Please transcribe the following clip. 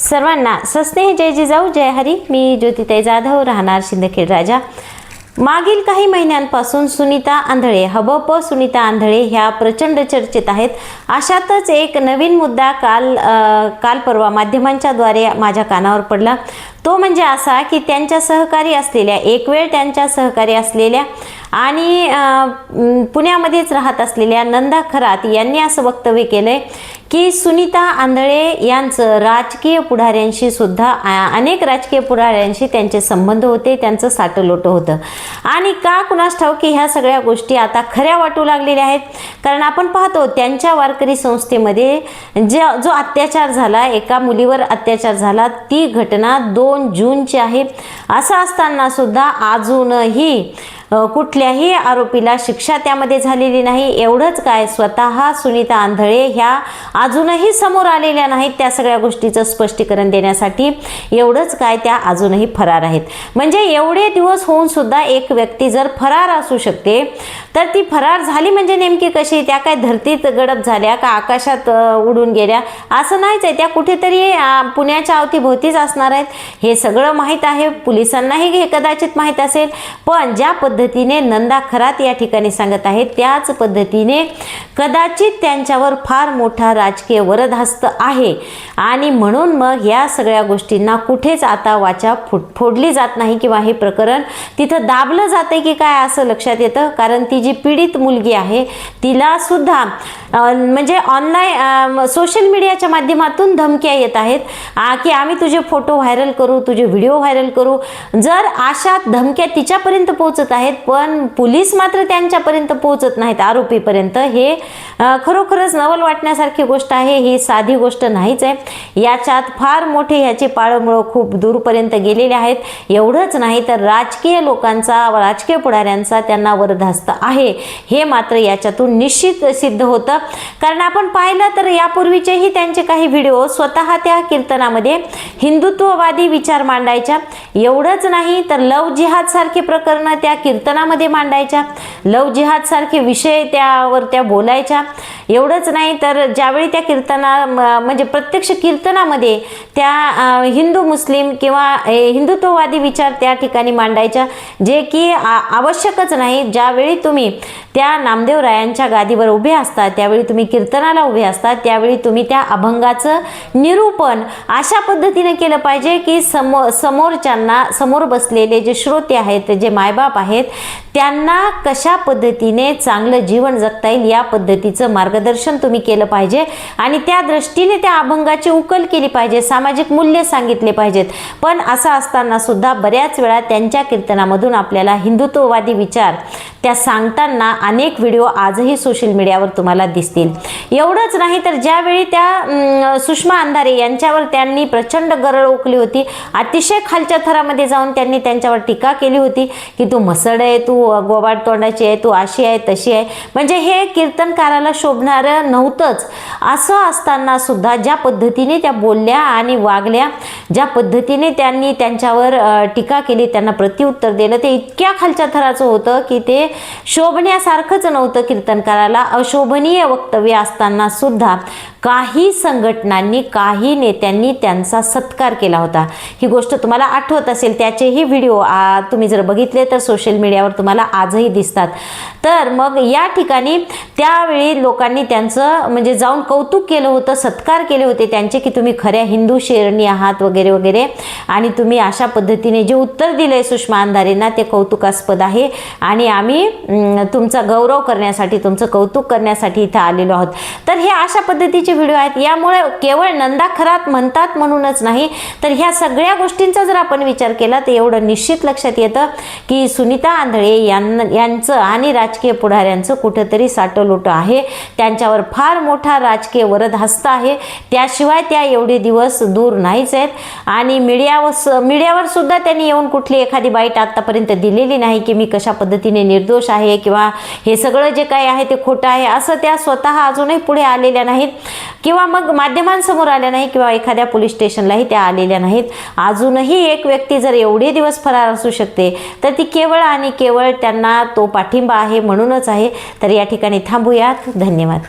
सर्वांना सस्नेह जय जिजाऊ जय हरी. मी ज्योतिताई जाधव राहणार शिंदखेड राजा. मागील काही महिन्यांपासून सुनीता आंधळे हबप सुनीता आंधळे ह्या प्रचंड चर्चेत आहेत. अशातच एक नवीन मुद्दा काल अ, काल परवा माध्यमांच्या द्वारे माझ्या कानावर पडला. तो म्हणजे असा की त्यांच्या सहकारी असलेल्या एक वेळ त्यांच्या सहकारी असलेल्या आणि पुण्यामध्येच राहत असलेल्या नंदा खरात यांनी असं वक्तव्य केलं आहे की सुनीता आंधळे यांचं राजकीय पुढाऱ्यांशी सुद्धा अनेक राजकीय पुढाऱ्यांशी त्यांचे संबंध होते त्यांचं साटलोटं होतं. आणि का कुणास ठाऊ की ह्या सगळ्या गोष्टी आता खऱ्या वाटू लागलेल्या आहेत? कारण आपण पाहतो त्यांच्या वारकरी संस्थेमध्ये जे जो अत्याचार झाला एका मुलीवर अत्याचार झाला ती घटना दोन जूनची आहे. असं असताना सुद्धा अजूनही कुठल्याही आरोपीला शिक्षा त्यामध्ये झालेली नाही. एवढंच काय स्वतः सुनीता आंधळे ह्या अजूनही समोर आलेल्या नाहीत त्या सगळ्या गोष्टीचं स्पष्टीकरण देण्यासाठी. एवढंच काय त्या अजूनही फरार आहेत. म्हणजे एवढे दिवस होऊन सुद्धा एक व्यक्ती जर फरार असू शकते तर ती फरार झाली म्हणजे नेमकी कशी? त्या काय धरतीत गडप झाल्या का आकाशात उडून गेल्या? असं नाहीच आहे. त्या कुठेतरी पुण्याच्या अवतीभोवतीच असणार आहेत. हे सगळं माहीत आहे. पोलिसांनाही हे कदाचित माहीत असेल. पण ज्या पद्धतीने नंदा खरात या ठिकाणी सांगत आहेत त्याच पद्धतीने कदाचित त्यांच्यावर फार मोठा राजकीय वरदहस्त आहे. आणि म्हणून मग या सगळ्या गोष्टींना कुठेच आता वाचा फुट फोडली जात नाही किंवा हे प्रकरण तिथं दाबलं जाते की काय असं लक्षात येतं? कारण ती जी पीडित मुलगी आहे तिला सुद्धा म्हणजे ऑनलाईन सोशल मीडियाच्या माध्यमातून धमक्या येत आहेत की आम्ही तुझे फोटो व्हायरल करू तुझे व्हिडिओ व्हायरल करू. जर अशा धमक्या तिच्यापर्यंत पोहोचत आहेत पण पोलीस मात्र त्यांच्यापर्यंत पोहोचत नाहीत आरोपीपर्यंत हे खरोखरच नवल वाटण्यासारखी गोष्ट आहे ही साधी गोष्ट नाहीच आहे. याच्यात फार मोठे ह्याचे पाळमुळं खूप दूरपर्यंत गेलेले आहेत. एवढंच नाही तर राजकीय लोकांचा राजकीय पुढाऱ्यांचा त्यांना वरधास्त आहे आहे. हे मात्र याच्यातून निश्चित सिद्ध होतं. कारण आपण पाहिलं तर यापूर्वीचेही त्यांचे काही व्हिडिओ स्वतः त्या कीर्तनामध्ये हिंदुत्ववादी विचार मांडायच्या. एवढंच नाही तर लव जिहादसारखे प्रकरणं त्या कीर्तनामध्ये मांडायच्या. लव जिहादसारखे विषय त्यावर त्या बोलायच्या. एवढंच नाही तर ज्यावेळी त्या कीर्तना म- म्हणजे प्रत्यक्ष कीर्तनामध्ये त्या हिंदू मुस्लिम किंवा ए, हिंदुत्ववादी विचार त्या ठिकाणी मांडायच्या. जे की आ- आवश्यकच नाही. ज्यावेळी तुम्ही त्या नामदेवरायांच्या गादीवर उभे असता त्यावेळी तुम्ही कीर्तनाला उभे असता त्यावेळी तुम्ही त्या अभंगाचं निरूपण अशा पद्धतीने केलं पाहिजे की समो समोरच्यांना समोर बसलेले जे श्रोते आहेत जे मायबाप आहेत त्यांना कशा पद्धतीने चांगलं जीवन जगता येईल या पद्धतीचं मार्गदर्शन तुम्ही केलं पाहिजे आणि त्या दृष्टीने त्या अभंगाची उकल केली पाहिजे सामाजिक मूल्य सांगितले पाहिजेत. पण असं असताना सुद्धा बऱ्याच वेळा त्यांच्या कीर्तनामधून आपल्याला हिंदुत्ववादी विचार त्या सांगताना अनेक व्हिडिओ आजही सोशल मीडियावर तुम्हाला दिसतील. एवढंच नाही तर ज्यावेळी त्या सुषमा अंधारे यांच्यावर त्यांनी प्रचंड गरळ ओकली होती अतिशय खालच्या थरामध्ये जाऊन त्यांनी त्यांच्यावर टीका केली होती की तू मसड आहे तू गोबाड तोंडाची आहे तू अशी आहे तशी आहे. म्हणजे हे कीर्तनकाराला शोभणारं नव्हतंच. असं असताना सुद्धा ज्या पद्धतीने त्या बोलल्या आणि वागल्या ज्या पद्धतीने त्यांनी त्यांच्यावर टीका केली त्यांना प्रत्युत्तर दिलं ते इतक्या खालच्या थराचं होतं की ते शोभण्यासारखंच नव्हतं कीर्तनकाराला. अशोभनीय वक्तव्य असतं. असताना सुद्धा काही संघटनांनी काही नेत्यांनी त्यांचा सत्कार केला होता. ही गोष्ट तुम्हाला आठवत असेल त्याचेही व्हिडिओ तुम्ही जर बघितले तर सोशल मीडियावर तुम्हाला आजही दिसतात. तर मग या ठिकाणी त्यावेळी लोकांनी त्यांचं म्हणजे जाऊन कौतुक केलं होतं सत्कार केले होते त्यांचे की तुम्ही खऱ्या हिंदू शेरणी आहात वगैरे वगैरे. आणि तुम्ही अशा पद्धतीने जे उत्तर दिलं आहे सुषमा अंधारेंना ते कौतुकास्पद आहे. आणि आम्ही तुमचा गौरव करण्यासाठी तुमचं कौतुक करण्यासाठी इथं आलेलो आहोत. तर हे अशा पद्धतीचे व्हिडिओ आहेत. यामुळे केवळ नंदा खरात म्हणतात म्हणूनच नाही तर ह्या सगळ्या गोष्टींचा जर आपण विचार केला तर एवढं निश्चित लक्षात येतं की सुनीता आंधळे यां यांचं आणि राजकीय पुढाऱ्यांचं कुठंतरी साटलोटं आहे. त्यांच्यावर फार मोठा राजकीय वरद हस्त आहे. त्याशिवाय त्या एवढे दिवस दूर नाहीच आहेत. आणि मीडियावर मीडियावर सुद्धा त्यांनी येऊन कुठली एखादी बाईट आत्तापर्यंत दिलेली नाही की मी कशा पद्धतीने निर्दोष आहे किंवा हे सगळं जे काही आहे ते खोटं आहे असं त्या स्वतः अजूनही पुढे आलेल्या नाहीत. किंवा मग माध्यमांसमोर आल्या नाही किंवा एखाद्या पोलीस स्टेशनलाही त्या आलेल्या नाहीत. अजूनही एक व्यक्ती जर एवढे दिवस फरार असू शकते तर ती केवळ आणि केवळ त्यांना तो पाठिंबा आहे म्हणूनच आहे. तर या ठिकाणी थांबूयात. धन्यवाद.